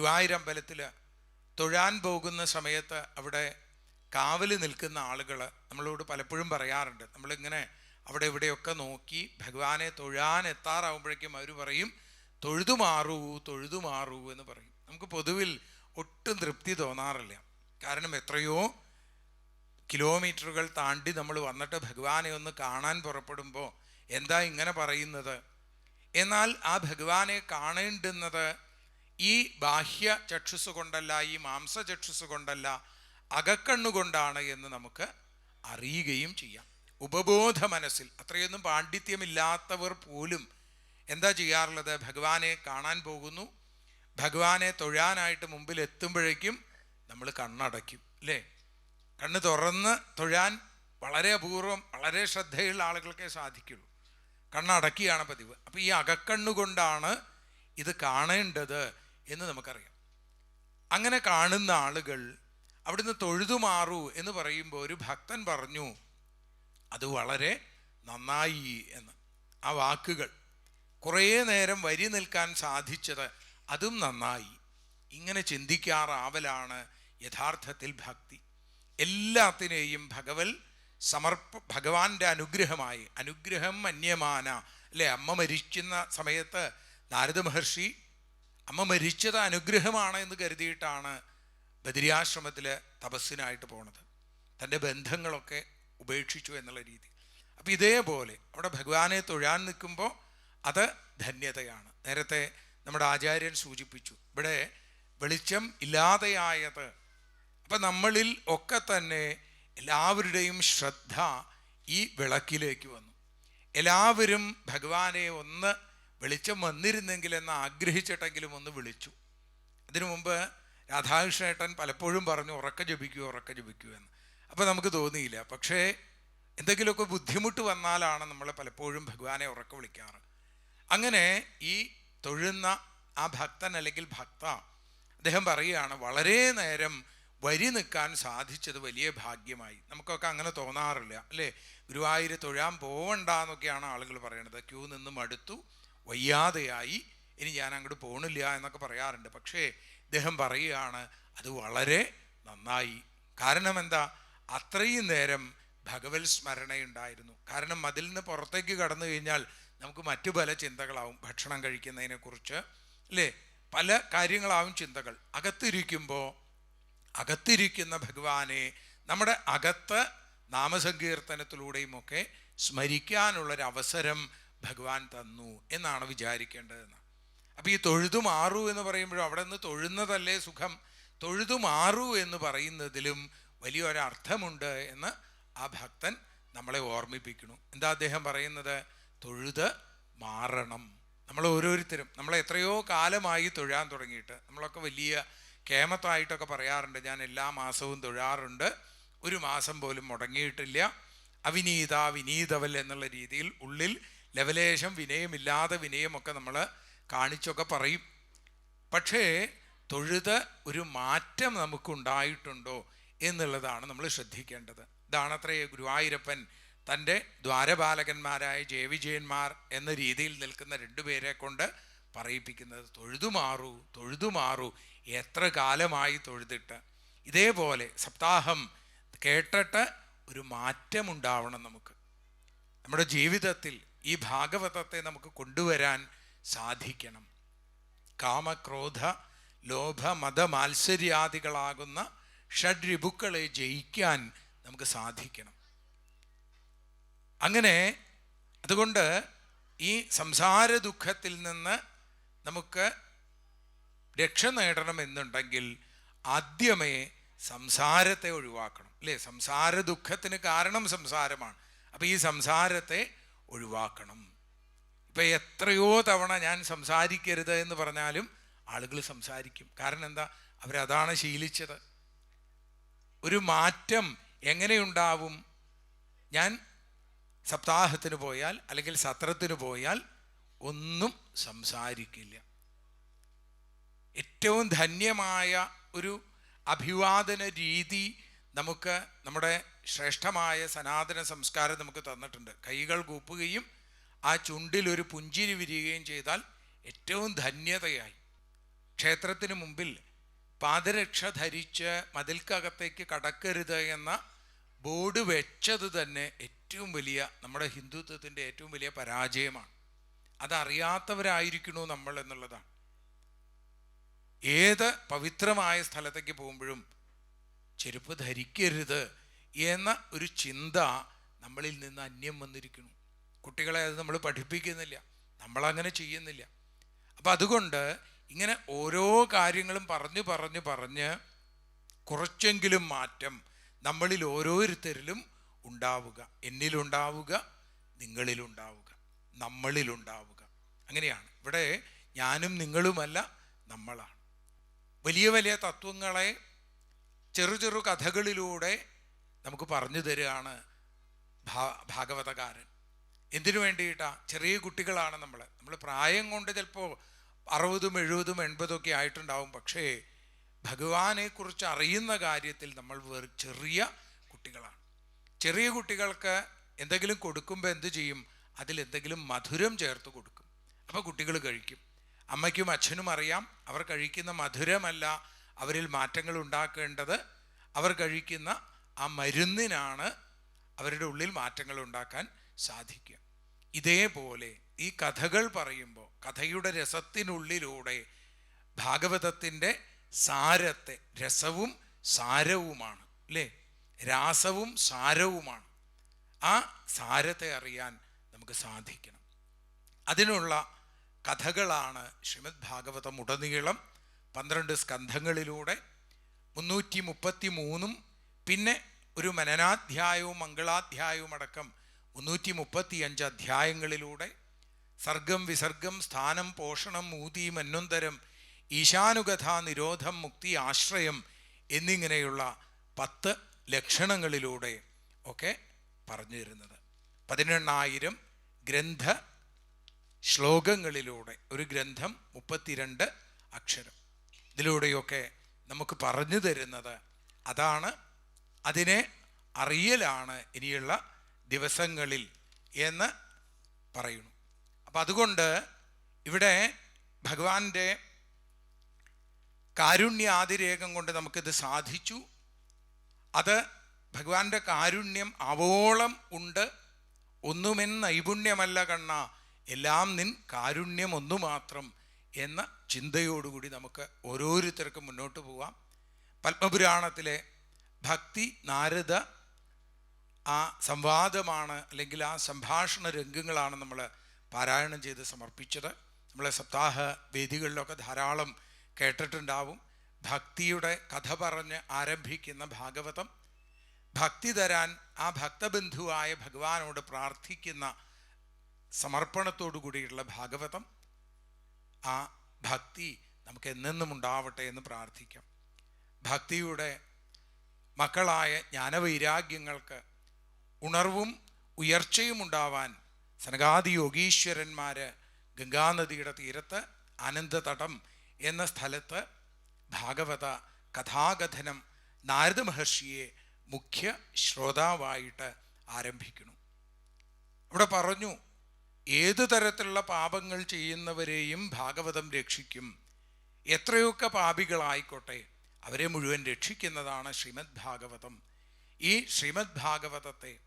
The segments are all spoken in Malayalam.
ഗുരുവായൂരമ്പലത്തിൽ തൊഴാൻ പോകുന്ന സമയത്ത് അവിടെ കാവൽ നിൽക്കുന്ന ആളുകൾ നമ്മളോട് പലപ്പോഴും പറയാറുണ്ട്. നമ്മളിങ്ങനെ അവിടെ ഇവിടെയൊക്കെ നോക്കി ഭഗവാനെ തൊഴാൻ എത്താറാവുമ്പോഴേക്കും അവർ പറയും തൊഴുതു മാറൂ തൊഴുതു മാറൂ എന്ന് പറയും. നമുക്ക് പൊതുവിൽ ഒട്ടും തൃപ്തി തോന്നാറില്ല. കാരണം എത്രയോ കിലോമീറ്ററുകൾ താണ്ടി നമ്മൾ വന്നിട്ട് ഭഗവാനെ ഒന്ന് കാണാൻ പുറപ്പെടുമ്പോൾ എന്താ ഇങ്ങനെ പറയുന്നത്? എന്നാൽ ആ ഭഗവാനെ കാണേണ്ടുന്നത് ഈ ബാഹ്യ ചക്ഷുസ് കൊണ്ടല്ല ഈ മാംസ ചക്ഷുസ് കൊണ്ടല്ല അകക്കണ്ണുകൊണ്ടാണ് എന്ന് നമുക്ക് അറിയുകയും ചെയ്യാം. ഉപബോധ മനസ്സിൽ അത്രയൊന്നും പാണ്ഡിത്യമില്ലാത്തവർ പോലും എന്താ ചെയ്യാറുള്ളത്? ഭഗവാനെ കാണാൻ പോകുന്നു. ഭഗവാനെ തൊഴാനായിട്ട് മുമ്പിൽ എത്തുമ്പോഴേക്കും നമ്മൾ കണ്ണടയ്ക്കും അല്ലേ? കണ്ണ് തുറന്ന് തൊഴാൻ വളരെ അപൂർവം വളരെ ശ്രദ്ധയുള്ള ആളുകൾക്കേ സാധിക്കുള്ളൂ. കണ്ണടക്കിയാണ് പതിവ്. അപ്പോൾ ഈ അകക്കണ്ണുകൊണ്ടാണ് ഇത് കാണേണ്ടത്. എന്ന് നമുക്കറിയാം. അങ്ങനെ കാണുന്ന ആളുകൾ അവിടുന്ന് തൊഴുതു മാറൂ എന്ന് പറയുമ്പോൾ ഒരു ഭക്തൻ പറഞ്ഞു അത് വളരെ നന്നായി എന്ന്. ആ വാക്കുകൾ കുറേ നേരം വരി നിൽക്കാൻ സാധിച്ചത് അതും നന്നായി ഇങ്ങനെ ചിന്തിക്കാറാവലാണ് യഥാർത്ഥത്തിൽ ഭക്തി. എല്ലാത്തിനെയും ഭഗവൽ സമർപ്പ ഭഗവാന്റെ അനുഗ്രഹമായി അനുഗ്രഹം അന്യമാന. അല്ലെ? അമ്മ മരിക്കുന്ന സമയത്ത് നാരദ മഹർഷി അമ്മ മരിച്ചത് അനുഗ്രഹമാണ് എന്ന് കരുതിയിട്ടാണ് ബദരിയാശ്രമത്തിൽ തപസ്സിനായിട്ട് പോണത്. തന്റെ ബന്ധങ്ങളൊക്കെ ഉപേക്ഷിച്ചു എന്നുള്ള രീതി. അപ്പം ഇതേപോലെ അവിടെ ഭഗവാനെ തൊഴാൻ നിൽക്കുമ്പോൾ അത് ധന്യതയാണ്. നേരത്തെ നമ്മുടെ ആചാര്യൻ സൂചിപ്പിച്ചു ഇവിടെ വെളിച്ചം ഇല്ലാതെയായത്. അപ്പം നമ്മളിൽ ഒക്കെ തന്നെ എല്ലാവരുടെയും ശ്രദ്ധ ഈ വിളക്കിലേക്ക് വന്നു. എല്ലാവരും ഭഗവാനെ ഒന്ന് വെളിച്ചം വന്നിരുന്നെങ്കിൽ എന്ന് ആഗ്രഹിച്ചിട്ടെങ്കിലും ഒന്ന് വിളിച്ചു. അതിനു മുമ്പ് രാധാകൃഷ്ണേട്ടൻ പലപ്പോഴും പറഞ്ഞു ഉറക്ക ജപിക്കൂ ഉറക്ക ജപിക്കൂ എന്ന്. അപ്പോൾ നമുക്ക് തോന്നിയില്ല. പക്ഷേ എന്തെങ്കിലുമൊക്കെ ബുദ്ധിമുട്ട് വന്നാലാണ് നമ്മൾ പലപ്പോഴും ഭഗവാനെ ഉറക്ക വിളിക്കാറ്. അങ്ങനെ ഈ തൊഴുന്ന ആ ഭക്തൻ അല്ലെങ്കിൽ ഭക്ത അദ്ദേഹം പറയുകയാണ് വളരെ നേരം വരി നിൽക്കാൻ സാധിച്ചത് വലിയ ഭാഗ്യമായി. നമുക്കൊക്കെ അങ്ങനെ തോന്നാറില്ല അല്ലേ? ഗുരുവായൂർ തൊഴാൻ പോവണ്ട എന്നൊക്കെയാണ് ആളുകൾ പറയണത്. ക്യൂ നിന്നും മടുത്തു. വയ്യാതെയായി ഇനി ഞാൻ അങ്ങോട്ട് പോകണില്ല എന്നൊക്കെ പറയാറുണ്ട്. പക്ഷേ ഇദ്ദേഹം പറയുകയാണ് അത് വളരെ നന്നായി. കാരണം എന്താ? അത്രയും നേരം ഭഗവത് സ്മരണയുണ്ടായിരുന്നു. കാരണം അതിൽ നിന്ന് പുറത്തേക്ക് കടന്നു കഴിഞ്ഞാൽ നമുക്ക് മറ്റു പല ചിന്തകളാവും. ഭക്ഷണം കഴിക്കുന്നതിനെക്കുറിച്ച് അല്ലേ? പല കാര്യങ്ങളാവും ചിന്തകൾ. അകത്തിരിക്കുമ്പോൾ അകത്തിരിക്കുന്ന ഭഗവാനെ നമ്മുടെ അകത്ത് നാമസങ്കീർത്തനത്തിലൂടെയും ഒക്കെ സ്മരിക്കാനുള്ളൊരു അവസരം ഭഗവാൻ തന്നു എന്നാണ് വിചാരിക്കേണ്ടതെന്ന്. അപ്പോൾ ഈ തൊഴുതു മാറൂ എന്ന് പറയുമ്പോഴും അവിടെ നിന്ന് തൊഴുന്നതല്ലേ സുഖം? തൊഴുതു മാറൂ എന്ന് പറയുന്നതിലും വലിയൊരർത്ഥമുണ്ട് എന്ന് ആ ഭക്തൻ നമ്മളെ ഓർമ്മിപ്പിക്കുന്നു. എന്താ അദ്ദേഹം പറയുന്നത്? തൊഴുത് മാറണം. നമ്മൾ ഓരോരുത്തരും നമ്മൾ എത്രയോ കാലമായി തൊഴാൻ തുടങ്ങിയിട്ട് നമ്മളൊക്കെ വലിയ കേമത്തായിട്ടൊക്കെ പറയാറുണ്ട്. ഞാൻ എല്ലാ മാസവും തൊഴാറുണ്ട്. ഒരു മാസം പോലും മുടങ്ങിയിട്ടില്ല. അവിനീത വിനീതവൽ എന്നുള്ള രീതിയിൽ ഉള്ളിൽ ലവലേശം വിനയമില്ലാതെ വിനയമൊക്കെ നമ്മൾ കാണിച്ചൊക്കെ പറയും. പക്ഷേ തൊഴുത് ഒരു മാറ്റം നമുക്കുണ്ടായിട്ടുണ്ടോ എന്നുള്ളതാണ് നമ്മൾ ശ്രദ്ധിക്കേണ്ടത്. ഇതാണത്രേ ഗുരുവായൂരപ്പൻ തന്റെ ദ്വാരപാലകന്മാരായ ജയവിജയന്മാർ എന്ന രീതിയിൽ നിൽക്കുന്ന രണ്ടുപേരെ കൊണ്ട് പറയിപ്പിക്കുന്നത് തൊഴുതു മാറൂ തൊഴുതു മാറൂ എത്ര കാലമായി തൊഴുതിട്ട്? ഇതേപോലെ സപ്താഹം കേട്ടിട്ട് ഒരു മാറ്റമുണ്ടാവണം നമുക്ക്. നമ്മുടെ ജീവിതത്തിൽ ഈ ഭാഗവതത്തെ നമുക്ക് കൊണ്ടുവരാൻ സാധിക്കണം. കാമക്രോധ ലോഭ മത മാത്സര്യാദികളാകുന്ന ഷഡ്രിപുക്കളെ ജയിക്കാൻ നമുക്ക് സാധിക്കണം. അങ്ങനെ അതുകൊണ്ട് ഈ സംസാര ദുഃഖത്തിൽ നിന്ന് നമുക്ക് രക്ഷ നേടണമെന്നുണ്ടെങ്കിൽ ആദ്യമേ സംസാരത്തെ ഒഴിവാക്കണം. അല്ലേ? സംസാര ദുഃഖത്തിന് കാരണം സംസാരമാണ്. അപ്പം ഈ സംസാരത്തെ ഒഴിവാക്കണം. ഇപ്പം എത്രയോ തവണ ഞാൻ സംസാരിക്കരുത് എന്ന് പറഞ്ഞാലും ആളുകൾ സംസാരിക്കും. കാരണം എന്താ? അവരതാണ് ശീലിച്ചത്. ഒരു മാറ്റം എങ്ങനെയുണ്ടാവും? ഞാൻ സപ്താഹത്തിന് പോയാൽ അല്ലെങ്കിൽ സത്രത്തിന് പോയാൽ ഒന്നും സംസാരിക്കില്ല. ഏറ്റവും ധന്യമായ ഒരു അഭിവാദന രീതി നമുക്ക് നമ്മുടെ ശ്രേഷ്ഠമായ സനാതന സംസ്കാരം നമുക്ക് തന്നിട്ടുണ്ട്. കൈകൾ കൂപ്പുകയും ആ ചുണ്ടിൽ ഒരു പുഞ്ചിരി വിരിയുകയും ചെയ്താൽ ഏറ്റവും ധന്യതയായി. ക്ഷേത്രത്തിന് മുമ്പിൽ പാദരക്ഷ ധരിച്ച് മതിൽക്കകത്തേക്ക് കടക്കരുത് എന്ന ബോർഡ് വെച്ചത് തന്നെ ഏറ്റവും വലിയ നമ്മുടെ ഹിന്ദുത്വത്തിന്റെ ഏറ്റവും വലിയ പരാജയമാണ്. അതറിയാത്തവരായിരിക്കണോ നമ്മൾ എന്നുള്ളതാണ്. ഏത് പവിത്രമായ സ്ഥലത്തേക്ക് പോകുമ്പോഴും ചെരുപ്പ് ധരിക്കരുത് എന്ന ഒരു ചിന്ത നമ്മളിൽ നിന്ന് അന്യം വന്നിരിക്കുന്നു. കുട്ടികളെ അത് നമ്മൾ പഠിപ്പിക്കുന്നില്ല. നമ്മളങ്ങനെ ചെയ്യുന്നില്ല. അപ്പം അതുകൊണ്ട് ഇങ്ങനെ ഓരോ കാര്യങ്ങളും പറഞ്ഞു പറഞ്ഞു പറഞ്ഞ് കുറച്ചെങ്കിലും മാറ്റം നമ്മളിൽ ഓരോരുത്തരിലും ഉണ്ടാവുക. എന്നിലുണ്ടാവുക നിങ്ങളിലുണ്ടാവുക നമ്മളിലുണ്ടാവുക അങ്ങനെയാണ്. ഇവിടെ ഞാനും നിങ്ങളുമല്ല നമ്മളാണ്. വലിയ വലിയ തത്വങ്ങളെ ചെറു ചെറു കഥകളിലൂടെ നമുക്ക് പറഞ്ഞു തരികയാണ് ഭാഗവതകാരൻ. എന്തിനു വേണ്ടിയിട്ടാ? ചെറിയ കുട്ടികളാണ് നമ്മൾ നമ്മൾ പ്രായം കൊണ്ട് ചിലപ്പോൾ അറുപതും എഴുപതും എൺപതും ഒക്കെ ആയിട്ടുണ്ടാവും. പക്ഷേ ഭഗവാനെ കുറിച്ച് അറിയുന്ന കാര്യത്തിൽ നമ്മൾ വേറെ ചെറിയ കുട്ടികളാണ്. ചെറിയ കുട്ടികൾക്ക് എന്തെങ്കിലും കൊടുക്കുമ്പോൾ എന്ത് ചെയ്യും? അതിൽ എന്തെങ്കിലും മധുരം ചേർത്ത് കൊടുക്കും. അപ്പോൾ കുട്ടികൾ കഴിക്കും. അമ്മയ്ക്കും അച്ഛനും അറിയാം. അവർ കഴിക്കുന്ന മധുരമല്ല അവരിൽ മാറ്റങ്ങൾ ഉണ്ടാക്കേണ്ടത്. അവർ കഴിക്കുന്ന ആ മരുന്നിനാണ് അവരുടെ ഉള്ളിൽ മാറ്റങ്ങൾ ഉണ്ടാക്കാൻ സാധിക്കുക. ഇതേപോലെ ഈ കഥകൾ പറയുമ്പോൾ കഥയുടെ രസത്തിനുള്ളിലൂടെ ഭാഗവതത്തിന്റെ സാരത്തെ രസവും സാരവുമാണ് അല്ലേ? രാസവും സാരവുമാണ്. ആ സാരത്തെ അറിയാൻ നമുക്ക് സാധിക്കണം. അതിനുള്ള കഥകളാണ് ശ്രീമദ് ഭാഗവതം ഉടനീളം പന്ത്രണ്ട് സ്കന്ധങ്ങളിലൂടെ മുന്നൂറ്റി മുപ്പത്തി മൂന്നും പിന്നെ ഒരു മനനാധ്യായവും മംഗളാധ്യായവും അടക്കം മുന്നൂറ്റി മുപ്പത്തി അഞ്ച് അധ്യായങ്ങളിലൂടെ സർഗം വിസർഗം സ്ഥാനം പോഷണം മൂതി മന്വന്തരം ഈശാനുഗഥ നിരോധം മുക്തി ആശ്രയം എന്നിങ്ങനെയുള്ള പത്ത് ലക്ഷണങ്ങളിലൂടെ ഒക്കെ പറഞ്ഞു തരുന്നത്. പതിനെണ്ണായിരം ഗ്രന്ഥ ശ്ലോകങ്ങളിലൂടെ ഒരു ഗ്രന്ഥം മുപ്പത്തിരണ്ട് അക്ഷരം. ഇതിലൂടെയൊക്കെ നമുക്ക് പറഞ്ഞു തരുന്നത് അതാണ് അതിനെ അറിയലാണ് ഇനിയുള്ള ദിവസങ്ങളിൽ എന്ന് പറയുന്നു. അപ്പം അതുകൊണ്ട് ഇവിടെ ഭഗവാന്റെ കാരുണ്യാതിരേകം കൊണ്ട് നമുക്കിത് സാധിച്ചു. അത് ഭഗവാന്റെ കാരുണ്യം അവോളം ഉണ്ട്. ഒന്നുമെൻ നൈപുണ്യമല്ല കണ്ണ എല്ലാം നിൻ കാരുണ്യം ഒന്നു മാത്രം എന്ന ചിന്തയോടുകൂടി നമുക്ക് ഓരോരുത്തർക്കും മുന്നോട്ട് പോവാം. പത്മപുരാണത്തിലെ ഭക്തി നാരദ ആ സംവാദമാണ് അല്ലെങ്കിൽ ആ സംഭാഷണ രംഗങ്ങളാണ് നമ്മൾ പാരായണം ചെയ്ത് സമർപ്പിച്ചത്. നമ്മളെ സപ്താഹ വേദികളിലൊക്കെ ധാരാളം കേട്ടിട്ടുണ്ടാവും. ഭക്തിയുടെ കഥ പറഞ്ഞ് ആരംഭിക്കുന്ന ഭാഗവതം. ഭക്തി തരാൻ ആ ഭക്തബന്ധുവായ ഭഗവാനോട് പ്രാർത്ഥിക്കുന്ന സമർപ്പണത്തോടു കൂടിയുള്ള ഭാഗവതം. ആ ഭക്തി നമുക്ക് എന്നെന്നും ഉണ്ടാവട്ടെ എന്ന് പ്രാർത്ഥിക്കാം. ഭക്തിയുടെ മക്കളായ ജ്ഞാനവൈരാഗ്യങ്ങൾക്ക് ഉണർവും ഉയർച്ചയും ഉണ്ടാവാൻ സനകാദി യോഗീശ്വരന്മാർ ഗംഗാനദിയുടെ തീരത്ത് ആനന്ദതടം എന്ന സ്ഥലത്ത് ഭാഗവത കഥാകഥനം നാരദ മഹർഷിയെ മുഖ്യ ശ്രോതാവായിട്ട് ആരംഭിക്കുന്നു. ഇവിടെ പറഞ്ഞു ഏതു തരത്തിലുള്ള പാപങ്ങൾ ചെയ്യുന്നവരെയും ഭാഗവതം രക്ഷിക്കും. എത്രയൊക്കെ പാപികളായിക്കോട്ടെ അവരെ മുഴുവൻ രക്ഷിക്കുന്നതാണ് ശ്രീമദ് ഭാഗവതം ഈ ശ്രീമദ് ഭാഗവതത്തെ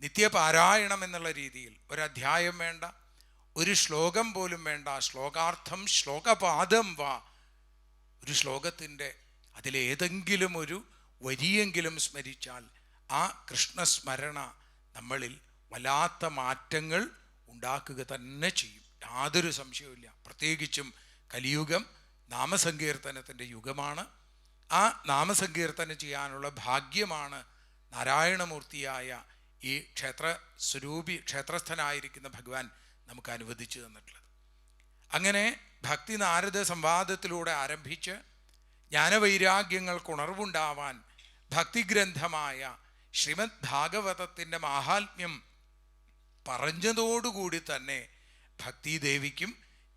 നിത്യപാരായണം എന്നുള്ള രീതിയിൽ ഒരധ്യായം വേണ്ട ഒരു ശ്ലോകം പോലും വേണ്ട ശ്ലോകാർത്ഥം ശ്ലോകപാദം വാ ഒരു ശ്ലോകത്തിന്റെ അതിലേതെങ്കിലും ഒരു വരിയെങ്കിലും സ്മരിച്ചാൽ ആ കൃഷ്ണസ്മരണ നമ്മളിൽ വല്ലാത്ത മാറ്റങ്ങൾ ഉണ്ടാക്കുക തന്നെ ചെയ്യും. യാതൊരു സംശയവുമില്ല. പ്രത്യേകിച്ചും കലിയുഗം നാമസങ്കീർത്തനത്തിന്റെ യുഗമാണ്. ആ നാമസങ്കീർത്തനം ചെയ്യാനുള്ള ഭാഗ്യമാണ് നാരായണമൂർത്തിയായ ഈ ക്ഷേത്ര സ്വരൂപി ക്ഷേത്രസ്ഥനായിരിക്കുന്ന ഭഗവാൻ നമുക്ക് അനുവദിച്ചു തന്നിട്ടുള്ളത്. അങ്ങനെ ഭക്തി നാരദ സംവാദത്തിലൂടെ ആരംഭിച്ച് ജ്ഞാനവൈരാഗ്യങ്ങൾക്ക് ഉണർവുണ്ടാവാൻ ഭക്തിഗ്രന്ഥമായ ശ്രീമദ് ഭാഗവതത്തിന്റെ മാഹാത്മ്യം പറഞ്ഞതോടുകൂടി തന്നെ ഭക്തിദേവിക്കും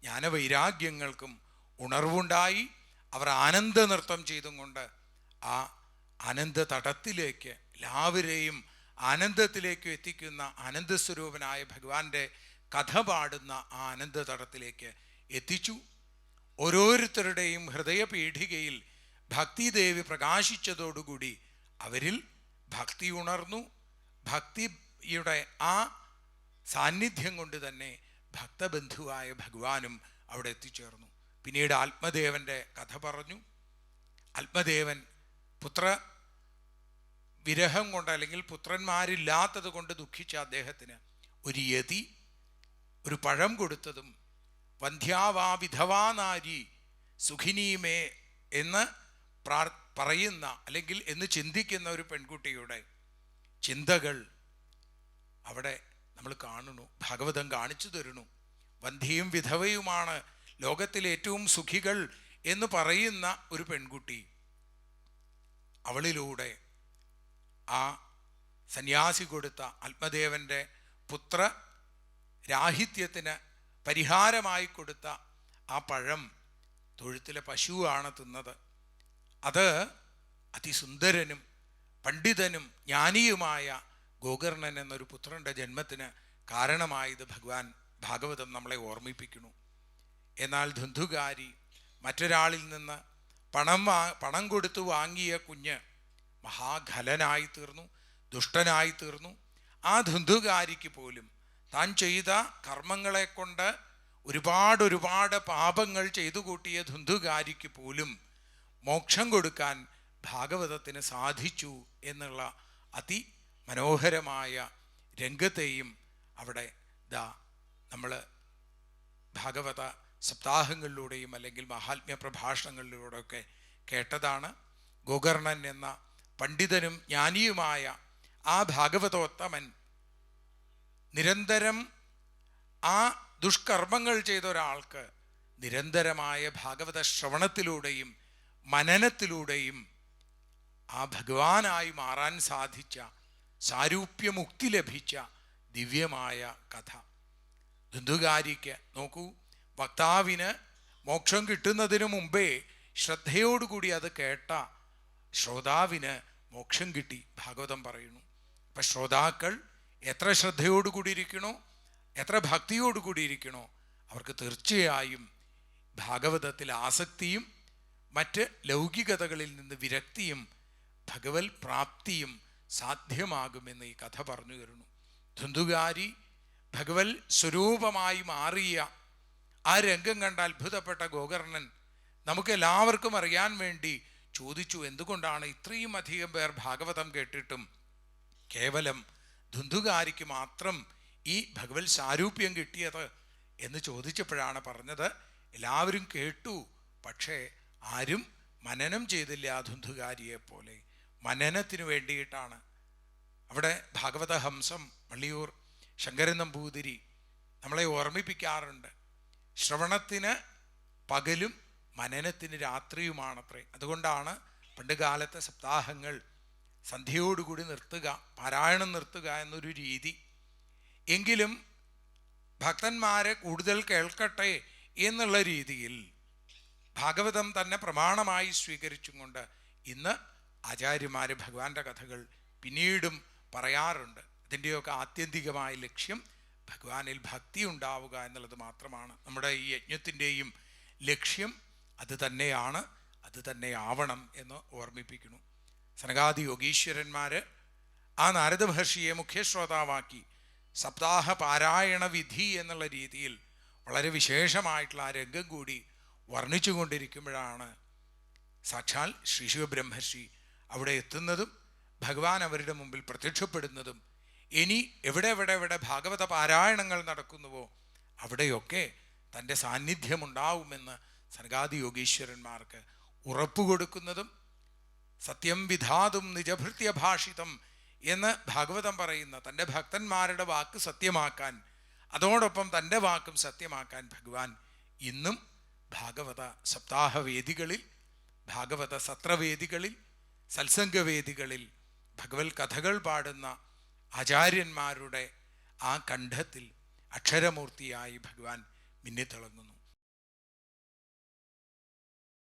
ജ്ഞാനവൈരാഗ്യങ്ങൾക്കും ഉണർവുണ്ടായി. അവർ ആനന്ദ നൃത്തം ചെയ്തും കൊണ്ട് ആ അനന്ത തടത്തിലേക്ക് എല്ലാവരെയും ആനന്ദത്തിലേക്ക് എത്തിക്കുന്ന ആനന്ദസ്വരൂപനായ ഭഗവാന്റെ കഥ പാടുന്ന ആ ആനന്ദ തടത്തിലേക്ക് എത്തിച്ചു. ഓരോരുത്തരുടെയും ഹൃദയപീഠികയിൽ ഭക്തിദേവി പ്രകാശിച്ചതോടുകൂടി അവരിൽ ഭക്തി ഉണർന്നു. ഭക്തിയുടെ ആ സാന്നിധ്യം കൊണ്ട് തന്നെ ഭക്തബന്ധുവായ ഭഗവാനും അവിടെ എത്തിച്ചേർന്നു. പിന്നീട് ആത്മദേവന്റെ കഥ പറഞ്ഞു. ആത്മദേവൻ പുത്ര വിരഹം കൊണ്ട് അല്ലെങ്കിൽ പുത്രന്മാരില്ലാത്തത് കൊണ്ട് ദുഃഖിച്ച അദ്ദേഹത്തിന് ഒരു യതി ഒരു പഴം കൊടുത്തതും വന്ധ്യാവാ വിധവാനാരി സുഖിനീമേ എന്ന് പ്രാർ പറയുന്ന അല്ലെങ്കിൽ എന്ന് ചിന്തിക്കുന്ന ഒരു പെൺകുട്ടിയുടെ ചിന്തകൾ അവിടെ നമ്മൾ കാണുന്നു. ഭാഗവതം കാണിച്ചു തരുന്നു. വന്ധ്യയും വിധവയുമാണ് ലോകത്തിലെ ഏറ്റവും സുഖികൾ എന്ന് പറയുന്ന ഒരു പെൺകുട്ടി അവളിലൂടെ ആ സന്യാസി കൊടുത്ത ആത്മദേവന്റെ പുത്ര രാഹിത്യത്തിന് പരിഹാരമായി കൊടുത്ത ആ പഴം തൊഴുത്തിലെ പശുവാണ് തിന്നത്. അത് അതിസുന്ദരനും പണ്ഡിതനും ജ്ഞാനിയുമായ ഗോകർണൻ എന്നൊരു പുത്രന്റെ ജന്മത്തിന് കാരണമായത് ഭഗവാൻ ഭാഗവതം നമ്മളെ ഓർമ്മിപ്പിക്കുന്നു. എന്നാൽ ധുന്ധുകാരി മറ്റൊരാളിൽ നിന്ന് പണം വാ പണം കൊടുത്തു വാങ്ങിയ കുഞ്ഞ് മഹാഖലനായി തീർന്നു ദുഷ്ടനായി തീർന്നു. ആ ധുന്ധുകാരിക്ക് പോലും താൻ ചെയ്ത കർമ്മങ്ങളെ കൊണ്ട് ഒരുപാട് ഒരുപാട് പാപങ്ങൾ ചെയ്തു കൂട്ടിയ ധുന്ധുകാരിക്ക് പോലും മോക്ഷം കൊടുക്കാൻ ഭാഗവതത്തിന് സാധിച്ചു എന്നുള്ള അതി മനോഹരമായ രംഗത്തെയും അവിടെ ദാ നമ്മൾ ഭാഗവത സപ്താഹങ്ങളിലൂടെയും അല്ലെങ്കിൽ മഹാത്മ്യ പ്രഭാഷണങ്ങളിലൂടെയൊക്കെ കേട്ടതാണ്. ഗോകർണൻ എന്ന പണ്ഡിതനും ജ്ഞാനിയുമായ ആ ഭാഗവതോത്തമൻ നിരന്തരം ആ ദുഷ്കർമ്മങ്ങൾ ചെയ്ത ഒരാൾക്ക് നിരന്തരമായ ഭാഗവത ശ്രവണത്തിലൂടെയും മനനത്തിലൂടെയും ആ ഭഗവാനായി മാറാൻ സാധിച്ച സാരൂപ്യമുക്തി ലഭിച്ച ദിവ്യമായ കഥ. ദുന്ദുകാരിക്ക് നോക്കൂ. വക്താവിന് മോക്ഷം കിട്ടുന്നതിന് മുമ്പേ ശ്രദ്ധയോടുകൂടി അത് കേട്ട ശ്രോതാവിന് മോക്ഷം കിട്ടി. ഭാഗവതം പറയുന്നു. അപ്പം ശ്രോതാക്കൾ എത്ര ശ്രദ്ധയോടുകൂടി ഇരിക്കണോ എത്ര ഭക്തിയോടുകൂടി ഇരിക്കണോ അവർക്ക് തീർച്ചയായും ഭാഗവതത്തിൽ ആസക്തിയും മറ്റ് ലൗകികതകളിൽ നിന്ന് വിരക്തിയും ഭഗവത് പ്രാപ്തിയും സാധ്യമാകുമെന്ന് ഈ കഥ പറഞ്ഞു തരുന്നു. ധുന്ധുകാരി ഭഗവത് സ്വരൂപമായി മാറിയ ആ രംഗം കണ്ട അത്ഭുതപ്പെട്ട ഗോകർണൻ നമുക്ക് എല്ലാവർക്കും അറിയാൻ വേണ്ടി ചോദിച്ചു എന്തുകൊണ്ടാണ് ഇത്രയും അധികം പേർ ഭാഗവതം കേട്ടിട്ടും കേവലം ധുന്ധുകാരിക്ക് മാത്രം ഈ ഭഗവത് സാരൂപ്യം കിട്ടിയത്? എന്ന് ചോദിച്ചപ്പോഴാണ് പറഞ്ഞത് എല്ലാവരും കേട്ടു പക്ഷേ ആരും മനനം ചെയ്തില്ല ആ ധുന്ധുകാരിയെ പോലെ. മനനത്തിന് വേണ്ടിയിട്ടാണ്. അവിടെ ഭാഗവത ഹംസം വള്ളിയൂർ ശങ്കരൻ നമ്പൂതിരി നമ്മളെ ഓർമ്മിപ്പിക്കാറുണ്ട്. ശ്രവണത്തിന് പകലും മനനത്തിന് രാത്രിയുമാണത്രേ. അതുകൊണ്ടാണ് പണ്ട് കാലത്തെ സപ്താഹങ്ങൾ സന്ധ്യയോടുകൂടി നിർത്തുക പാരായണം നിർത്തുക എന്നൊരു രീതി. എങ്കിലും ഭക്തന്മാരെ കൂടുതൽ കേൾക്കട്ടെ എന്നുള്ള രീതിയിൽ ഭാഗവതം തന്നെ പ്രമാണമായി സ്വീകരിച്ചും കൊണ്ട് ഇന്ന് ആചാര്യന്മാർ ഭഗവാന്റെ കഥകൾ പിന്നീടും പറയാറുണ്ട്. അതിന്റെയൊക്കെ ആത്യന്തികമായ ലക്ഷ്യം ഭഗവാനിൽ ഭക്തി ഉണ്ടാവുക എന്നുള്ളത് മാത്രമാണ് നമ്മുടെ ഈ യജ്ഞത്തിന്റെയും ലക്ഷ്യം. അത് തന്നെയാണ് അത് തന്നെ ആവണം എന്ന് ഓർമ്മിപ്പിക്കുന്നു. സനകാദി യോഗീശ്വരന്മാർ ആ നാരദ മഹർഷിയെ മുഖ്യശ്രോതാവാക്കി സപ്താഹ പാരായണ വിധി എന്നുള്ള രീതിയിൽ വളരെ വിശേഷമായിട്ടുള്ള ആ രംഗം കൂടി വർണിച്ചുകൊണ്ടിരിക്കുമ്പോഴാണ് സാക്ഷാൽ ശ്രീശിവ ബ്രഹ്മർഷി അവിടെ എത്തുന്നതും ഭഗവാൻ അവരുടെ മുമ്പിൽ പ്രത്യക്ഷപ്പെടുന്നതും ഇനി എവിടെ എവിടെ എവിടെ ഭാഗവത പാരായണങ്ങൾ നടക്കുന്നുവോ അവിടെയൊക്കെ തന്റെ സാന്നിധ്യമുണ്ടാവുമെന്ന് സനകാദി യോഗീശ്വരന്മാർക്ക് ഉറപ്പ് കൊടുക്കുന്നതും സത്യം വിധാതും നിജഭൃത്യ ഭാഷിതം എന്ന് ഭാഗവതം പറയുന്ന തന്റെ ഭക്തന്മാരുടെ വാക്ക് സത്യമാക്കാൻ അതോടൊപ്പം തന്റെ വാക്കും സത്യമാക്കാൻ ഭഗവാൻ ഇന്നും ഭാഗവത സപ്താഹവേദികളിൽ ഭാഗവത സത്രവേദികളിൽ സത്സംഗവേദികളിൽ ഭഗവത് കഥകൾ പാടുന്ന ആചാര്യന്മാരുടെ ആ കണ്ഠത്തിൽ അക്ഷരമൂർത്തിയായി ഭഗവാൻ മിന്നിത്തിളങ്ങുന്നു.